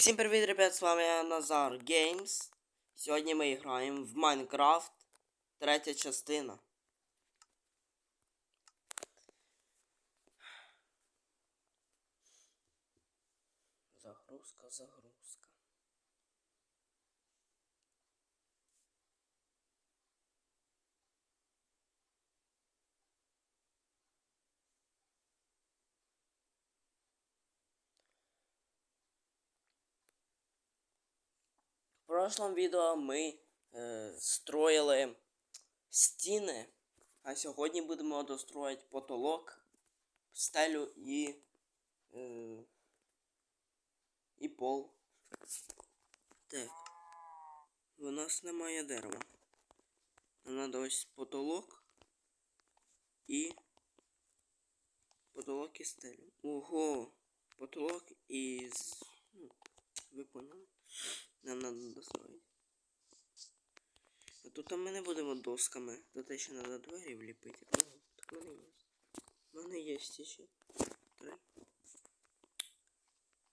Всім привіт, ребят, з вами я Назар Геймс. Сьогодні ми граємо в Майнкрафт, третя частина. Прошлом відео ми е, строїли стіни, а сьогодні будемо достроїти потолок, стелю і, е, і пол. Так. У нас немає дерева. Нам треба ось потолок і потолок і стелю. Ого! Потолок із. Ну, ви поняли? Нам треба достроїти. А тут ми не будемо досками. Тут ще треба двері вліпити. О, так в мене є. В мене є ще. Три.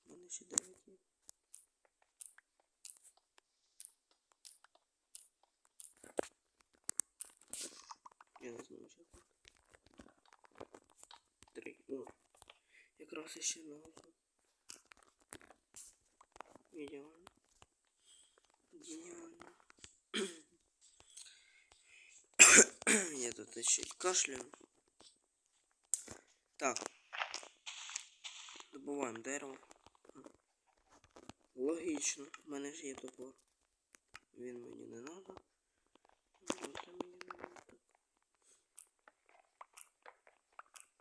В мене ще дев'ять є. Я не знаю, що тут. Три. О. Якраз ще одного. Ідеально. Гениально. Я тут ще й кашляю. Так. Добуваємо дерево. Логічно. У мене ж є топор. Він мені не треба.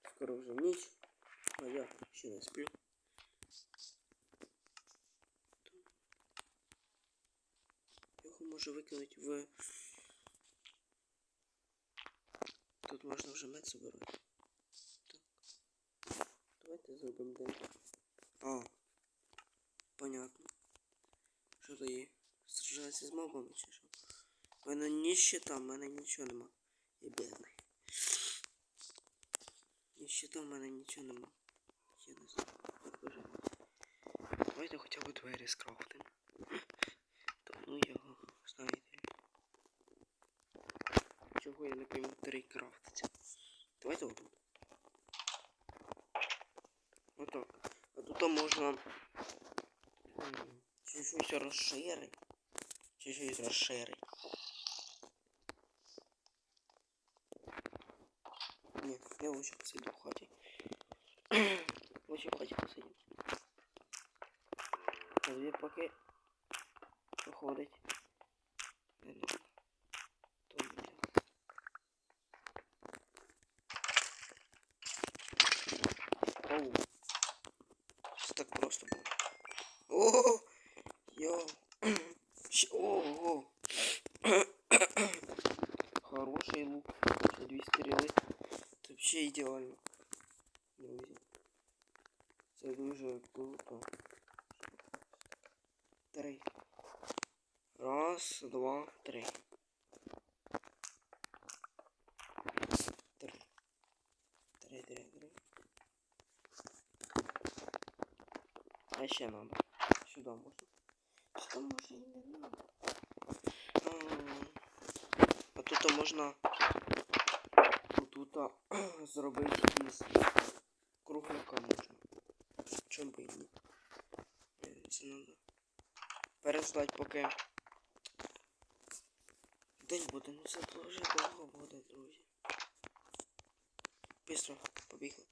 Скоро вже ніч. А я ще не сплю. Можу викинути в. Тут можна вже мед собирати. Так. Давайте зробимо день. А. Понятно. Що то є? Сражається з мобами чи що? У мене ні щита, в мене нічого нема. Я бідний. Ні щита, в мене нічого нема. Я не знаю. Давайте хоча б двері скрафтимо. Чого я не пойму три крафтиться. Давайте отут. Отак. А тут можна м, чи щось розширити. Чи щось розширити. Ні, я лучше посиду в хаті. Лучше в хаті посидім. Тоді поки проходить. Це дуже. Три. Раз, два, три. Три. Три, три, три. А ще надо. Сюда можно. Сюда можно. М, А тут можна тут зробити із кругляка можна. Чому би ні? Це надо переждать, поки день буде, ну це дуже довго буде, друзі. Быстро побігли,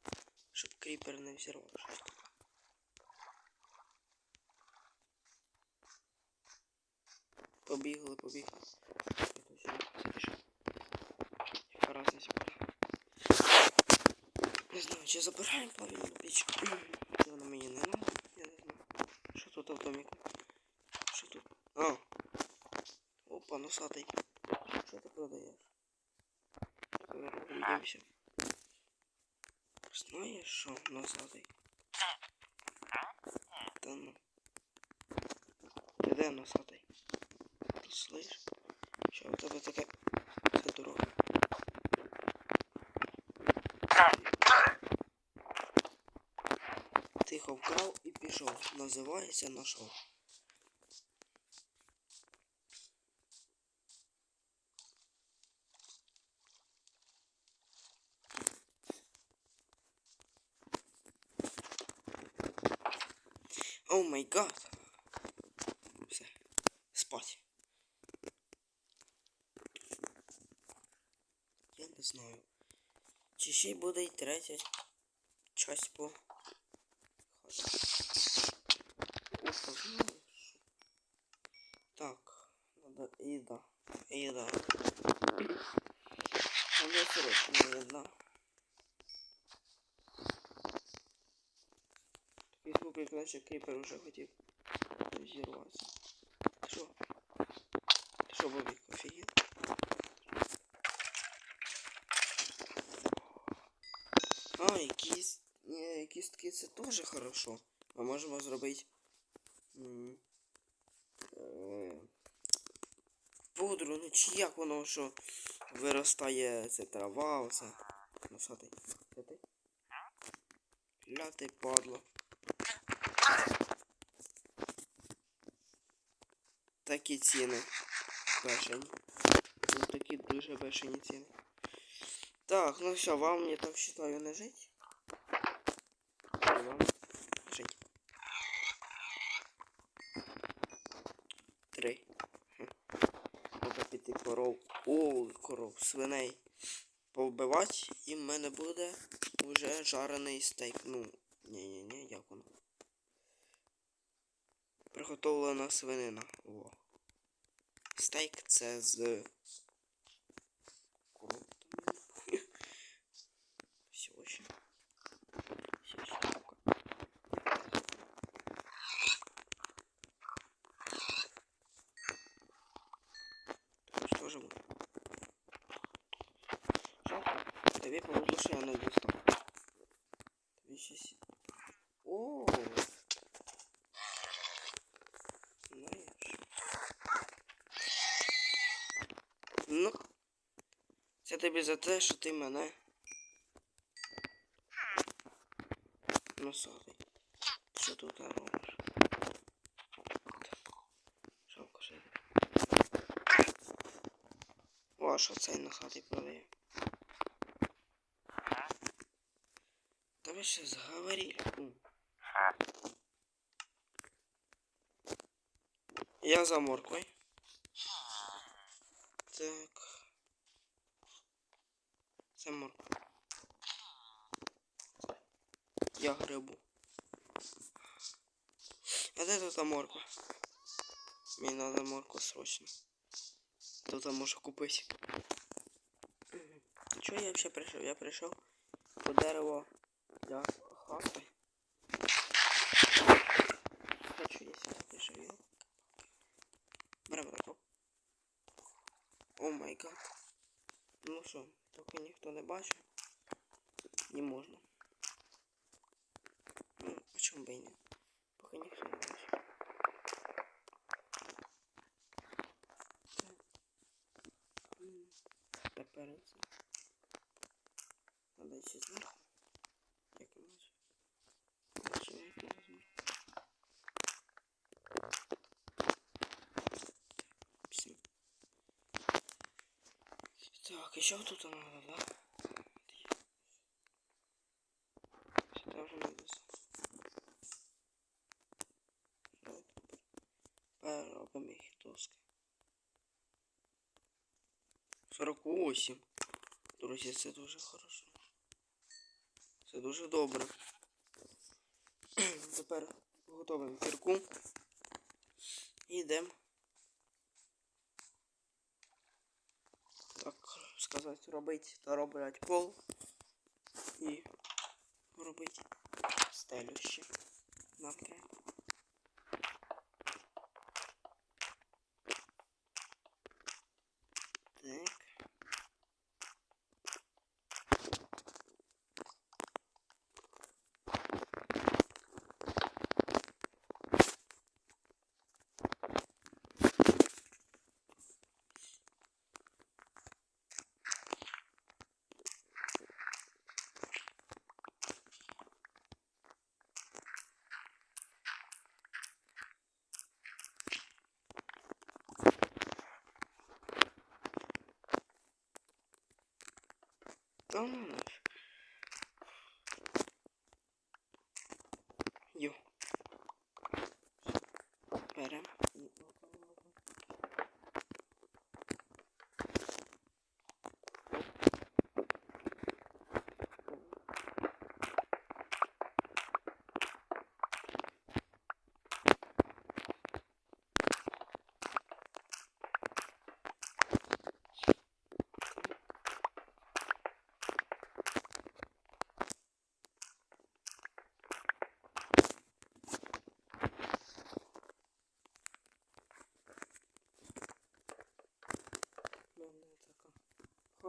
щоб кріпер не взірвав щось. Побігли, побігли. Не знаю, чи забираємо плавільну піч. Вона мені не надо, я не знаю. В? Що тут? А. Опа, носатий. Що ти продаєш? Увидимся. Знаєш що, носатий? Та ну. Ти де носатий? Ти слиш? Що у тебе таке? Це дорога. Тихо вкрав і пішов. Називається нашов. О май гад. Все. Спать. Я не знаю. Чи ще буде й третя часть по хаті. Так, надо їда. Їда. Надо срочно їда. Фейсбук якраз кріпер уже хотів зірватися. Ти Що? Ти Що, Бобік, офігел? А, кіст... Ні, кістки це теж хорошо. Ми можемо зробити пудру, ну чи як воно що виростає це трава, оце. Ну що ти? Це ти? Ля ти падло. Такі ціни. Бешені. Тут такі дуже бешені ціни. Так, ну все, вам мне так считаю не жить. І Вам жить. Три. Хм. Треба піти коров. О, коров, свиней. Повбивати, і в мене буде вже жарений стейк. Ну, ні-ні-ні, як воно. Приготовлена свинина. О. Стейк це з. Коров. Все ще. Все ще штука. Что же мы? Жалко. Тобі повезло, що я не дістав. Тобі щось... О! Знаєш. Ну. Це тобі за те, що ти мене. Носатий. Що тут робиш? Жалко що. О, а що цей носатий продає? Да вы сейчас говорили. Я за морквой. Так. Це морква. Я грибу. А де тут морква? Мені надо моркву срочно. Тут можу купити. Чого я взагалі прийшов? Я прийшов по дерево для хати. Хочу сюди прийшов. йо. Беремо таку. О май гад. Ну що, поки ніхто не бачив. Не можна. Ну, а чому би і ні? Поки ніхто не бачив. Тепер. Надо ще зверху. Як іначе. Бачимо, як я візьму. Всі. Так, еще тут надо, да? Сюда уже надо. Їх доски. 48. Друзі, це дуже хорошо. Це дуже добре. Тепер готовимо кірку. І йдемо. Так сказати, робити та роблять пол. І робити стелю ще. Нам треба. Та ну нафіг.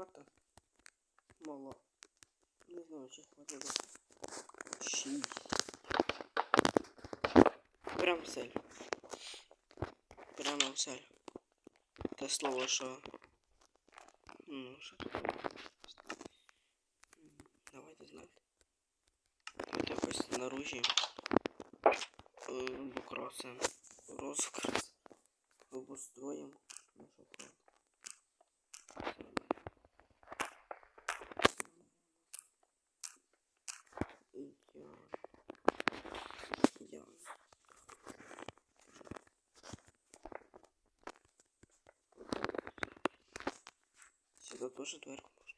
хата мала. Не знаю, чи хватить до шість. Прям в цель. Прямо в цель. Те слово, що. Ну, що тут? М, Давайте знати. Давайте якось наружі. Е, Украсимо. Розкрас. Обустроїмо нашу Сюда тоже дверку можно.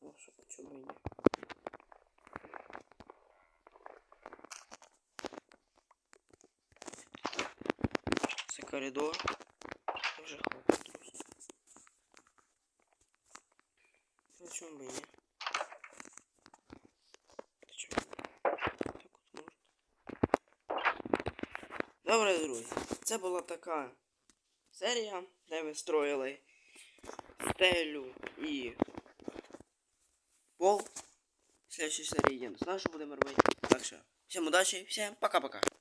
Ну, что, почему и нет? Це коридор. І ні? Та чому? Так от можна. Добре, друзі. Це була така серія, де ми строїли стелю і пол. В следующей серії знаю, що будемо робити. Так що, всім удачі, всім пока-пока.